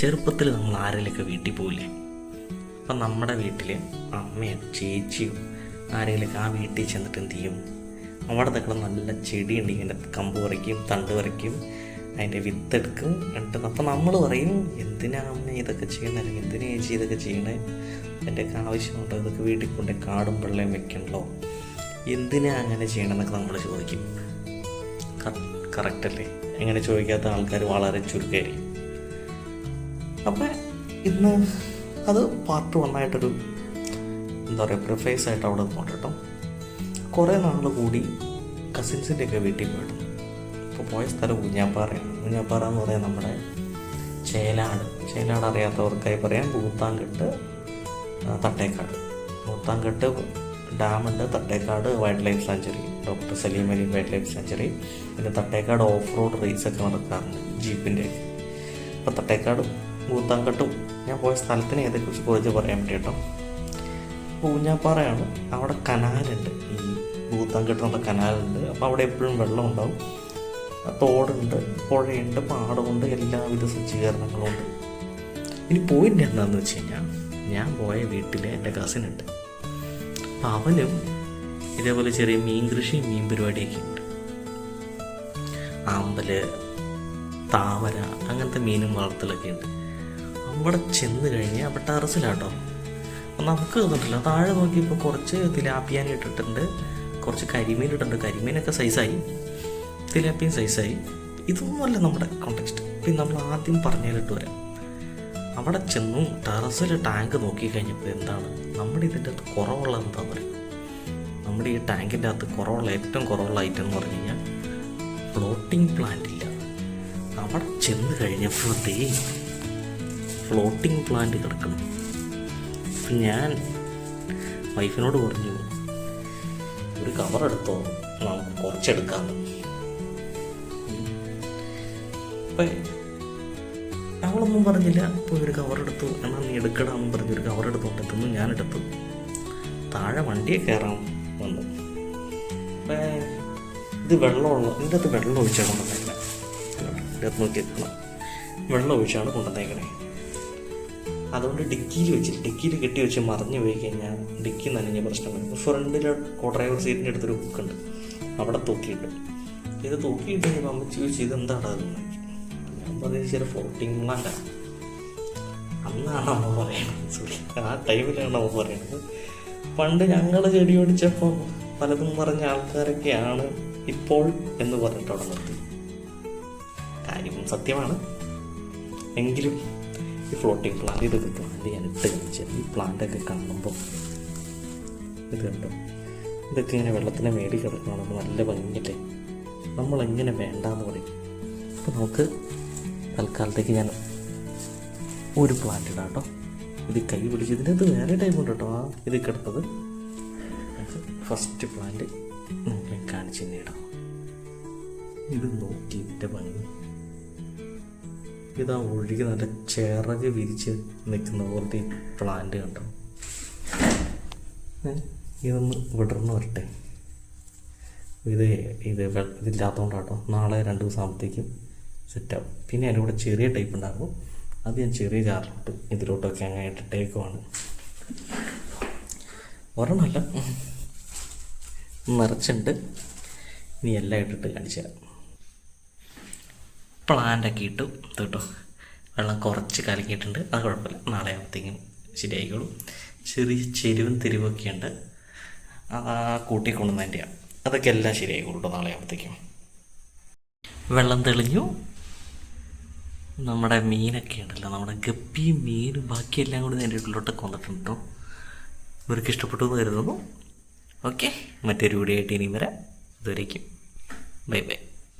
ചെറുപ്പത്തിൽ നമ്മൾ ആരെങ്കിലുമൊക്കെ വീട്ടിൽ പോകില്ലേ അപ്പം നമ്മുടെ വീട്ടിൽ അമ്മയോ ചേച്ചിയോ ആരെങ്കിലുമൊക്കെ ആ വീട്ടിൽ ചെന്നിട്ട് എന്ത് ചെയ്യും? അവിടെ നിൽക്കുന്ന നല്ല ചെടി ഉണ്ടെങ്കിൽ അതിന്റെ കമ്പ് പറിക്കും തണ്ട് പറിക്കും അതിന്റെ വിത്തെടുക്കും എന്നിട്ട് അപ്പം നമ്മൾ പറയും എന്തിനാ അമ്മ ഇതൊക്കെ ചെയ്യണേ? അല്ലെങ്കിൽ എന്തിനാ ചേച്ചി ഇതൊക്കെ ചെയ്യണേ? അതിന്റെയൊക്കെ ആവശ്യമുണ്ടോ? ഇതൊക്കെ വീട്ടിൽ കൊണ്ട് കാടും വെള്ളയും വെക്കണ്ടോ? എന്തിനാ അങ്ങനെ ചെയ്യണമെന്നൊക്കെ നമ്മൾ ചോദിക്കും. കറക്റ്റ് അല്ലേ? എങ്ങനെ ചോദിക്കാത്ത ആൾക്കാർ വളരെ ചുരുക്കമായിരിക്കും. അപ്പം ഇന്ന് അത് പാർട്ട് വണ്ണായിട്ടൊരു എന്താ പറയുക പ്രിഫേസ് ആയിട്ട് അവിടെ പോട്ടോ കുറേ നാൾ കൂടി കസിൻസിന്റെ ഒക്കെ വീട്ടിൽ പോയിട്ട്. ഇപ്പോൾ പോയ സ്ഥലം ഊഞ്ഞാപ്പാറയാണ് ഊഞ്ഞാപ്പാറ എന്ന് പറയാൻ നമ്മുടെ ചേലാട് ചേലാട് അറിയാത്തവർക്കായി പറയാം. ഭൂത്താൻകെട്ട് ആ, തട്ടേക്കാട്. ഭൂത്താൻകെട്ട് ഡാമുണ്ട് Thattekkad wildlife sanctuary doctor Salim Ali wildlife sanctuary പിന്നെ തട്ടേക്കാട് ഓഫ് റോഡ് റേസ് ഒക്കെ നടക്കാറുണ്ട് ജീപ്പിന്റെ അപ്പോൾ തട്ടേക്കാടും ഭൂത്താൻകെട്ടും ഞാൻ പോയ സ്ഥലത്തിനെ ഏതെക്കുറിച്ച് കുറിച്ച് പറയാൻ വേണ്ടി കേട്ടോ ഊഞ്ഞാപ്പാറയാണ് അവിടെ കനാലുണ്ട്. ഈ ഭൂത്താൻകെട്ട് എന്നുള്ള കനാലുണ്ട്. അപ്പോൾ അവിടെ എപ്പോഴും വെള്ളം ഉണ്ടാവും തോടുണ്ട് പുഴയുണ്ട് പാടമുണ്ട് എല്ലാവിധ സജ്ജീകരണങ്ങളും ഉണ്ട് ഇനി പോയിന്റ് എന്താണെന്ന് വെച്ച് കഴിഞ്ഞാൽ ഞാൻ പോയ വീട്ടിൽ എന്റെ കസിൻ ഉണ്ട്. അപ്പം അവനും ഇതേപോലെ ചെറിയ മീൻ കൃഷി മീൻ പരിപാടിയൊക്കെ ഉണ്ട്. ആമ്പൽ താമര അങ്ങനത്തെ മീനും വളർത്തലൊക്കെ ഉണ്ട്. അവിടെ ചെന്ന് കഴിഞ്ഞ് അവിടെ ടെറസിലാട്ടോ. അപ്പം നമുക്ക് തോന്നിട്ടില്ല. താഴെ നോക്കിയപ്പോൾ കുറച്ച് തിലാപ്പിയാൻ ഇട്ടിട്ടുണ്ട്. കുറച്ച് കരിമീൻ ഇട്ടിട്ടുണ്ട്. കരിമീനൊക്കെ സൈസായി തിലാപ്പിയും സൈസായി ഇതൊന്നുമല്ല നമ്മുടെ കോണ്ടെക്സ്റ്റ് പിന്നെ നമ്മൾ ആദ്യം പറഞ്ഞതിലിട്ട് വരാം. അവിടെ ചെന്നും ടെറസിൽ ടാങ്ക് നോക്കി കഴിഞ്ഞപ്പോൾ എന്താണ്? നമ്മുടെ ഇതിന്റെ അകത്ത് കുറവുള്ളത് എന്താ പറയുക നമ്മുടെ ഈ ടാങ്കിന്റെ അകത്ത് കുറവുള്ള ഏറ്റവും കുറവുള്ള ഐറ്റം എന്ന് പറഞ്ഞു കഴിഞ്ഞാൽ ഫ്ലോട്ടിംഗ് പ്ലാന്റ് ഇല്ല. അവിടെ ചെന്ന് കഴിഞ്ഞപ്പോഴത്തേ ഫ്ലോട്ടിംഗ് പ്ലാന്റ് കിടക്കണം. അപ്പം ഞാൻ വൈഫിനോട് പറഞ്ഞു ഒരു കവർ എടുത്തോ? നമുക്ക് കുറച്ചെടുക്കാം അപ്പം അവളൊന്നും പറഞ്ഞില്ല പോയി ഒരു കവർ എടുത്തു. എന്നാൽ നീ എടുക്കണമെന്ന് പറഞ്ഞു ഒരു കവർ എടുത്തോണ്ട് ഞാൻ എടുത്തു. താഴെ വണ്ടിയെ കയറാൻ വന്നു. അപ്പം ഇത് വെള്ളമുള്ള ഇതിന്റെ അകത്ത് വെള്ളം ഒഴിച്ചാണ് കൊണ്ടുവന്നേക്കണേ. എന്റെ അകത്ത് നോക്കി വെള്ളം ഒഴിച്ചാണ് കൊണ്ടുവന്നേക്കണേ. അതുകൊണ്ട് ഡിക്കിയിൽ വെച്ച് ഡിക്കിയിൽ കെട്ടി വെച്ച് മറിഞ്ഞു പോയി കഴിഞ്ഞാൽ ഡിക്കി നനഞ്ഞ പ്രശ്നം വരും ഫ്രണ്ടിൽ കോ ഡ്രൈവർ സീറ്റിന്റെ അടുത്തൊരു ഹുക്കുണ്ട് അവിടെ തൂക്കിയിട്ട്. ഇത് തൂക്കിയിട്ട് കഴിഞ്ഞപ്പോൾ അമ്മച്ചി ചോദിച്ചു ഇത്? എന്താണ് അത്. ഞാൻ പറഞ്ഞു ചില ഫോർട്ടിങ് അന്നാണ് അമ്മ പറയുന്നത് സോറി ആ ടൈമിലാണ് അമ്മ പറയുന്നത് പണ്ട് ഞങ്ങൾ ചെടി ഓടിച്ചപ്പോൾ പലതും പറഞ്ഞ ആൾക്കാരൊക്കെയാണ് ഇപ്പോൾ എന്ന് പറഞ്ഞിട്ട് അവിടെ കാര്യം സത്യമാണ്. എങ്കിലും ഈ ഫ്ലോട്ടിംഗ് പ്ലാന്റ് ഇതൊക്കെ പ്ലാന്റ് ഞാൻ ഇട്ട് കാണിച്ചാൽ ഈ പ്ലാന്റൊക്കെ കാണുമ്പോൾ ഇത് കണ്ടോ? ഇതൊക്കെ ഇങ്ങനെ വെള്ളത്തിന്റെ മേടി കിടക്കുകയാണെങ്കിൽ നല്ല ഭംഗിയല്ലേ? നമ്മളെങ്ങനെ വേണ്ടാന്ന് പറയും. അപ്പോൾ നമുക്ക് തൽക്കാലത്തേക്ക് ഞാൻ ഒരു പ്ലാന്റ് ഇടാം കേട്ടോ. ഇത് കൈ പിടിച്ച് അത് വേറെ ടൈം ഉണ്ട് കേട്ടോ. ആ ഇത് കിടത്തത് ഫസ്റ്റ് പ്ലാന്റ് നമുക്ക് കാണിച്ചു തന്നെ ഇടാം ഇത് നോക്കി ഇതിന്റെ ഭംഗി. ഇതാ ഒഴുകി നല്ല ചിറക് വിരിച്ച് നിൽക്കുന്ന പോലത്തെ ഈ പ്ലാന്റ് കണ്ടോ? ഇതൊന്ന് വിടർന്ന് വരട്ടെ. ഇത് ഇത് ഇതില്ലാത്തതുകൊണ്ടാട്ടോ നാളെ രണ്ട് ദിവസം ആകുമ്പോഴത്തേക്കും സെറ്റാവും പിന്നെ അതിന്റെ കൂടെ ചെറിയ ടൈപ്പ് ഉണ്ടാകും അത് ഞാൻ ചെറിയ ചാറിലോട്ട് ഇതിലോട്ടൊക്കെ അങ്ങനെ ഇട്ടിട്ടേക്കുവാണ്. ഒരെണ്ണമല്ല നിറച്ചുണ്ട് ഇനി എല്ലാം ഇട്ടിട്ട് കാണിച്ചു തരാം. പ്ലാന്റൊക്കെ ഇട്ടു. കേട്ടോ. വെള്ളം കുറച്ച് കലക്കിയിട്ടുണ്ട്. അത് കുഴപ്പമില്ല. നാളെ ആകുമ്പോഴത്തേക്കും ശരിയായിക്കോളും. ചെറിയ ചെരുവും തെരുവൊക്കെ ഉണ്ട്. അത് ആ കൂട്ടിക്കൊണ്ടുവന്നതിന്റെയാണ് അതൊക്കെ എല്ലാം ശരിയായിക്കോളൂ നാളെ ആകുമ്പോഴത്തേക്കും വെള്ളം തെളിഞ്ഞു. നമ്മുടെ മീനൊക്കെ ഉണ്ടല്ലോ. നമ്മുടെ ഗപ്പി മീൻ ബാക്കിയെല്ലാം കൂടി എന്റെ വീട്ടിലോട്ടൊക്കെ വന്നിട്ടുണ്ട് കേട്ടോ. ഇവർക്ക് ഇഷ്ടപ്പെട്ടു എന്ന് കരുതുന്നു. ഓക്കെ. മറ്റൊരു വീഡിയോ ആയിട്ട് ഇനിയും വരാം. ഇതുവരേക്കും ബൈ ബൈ.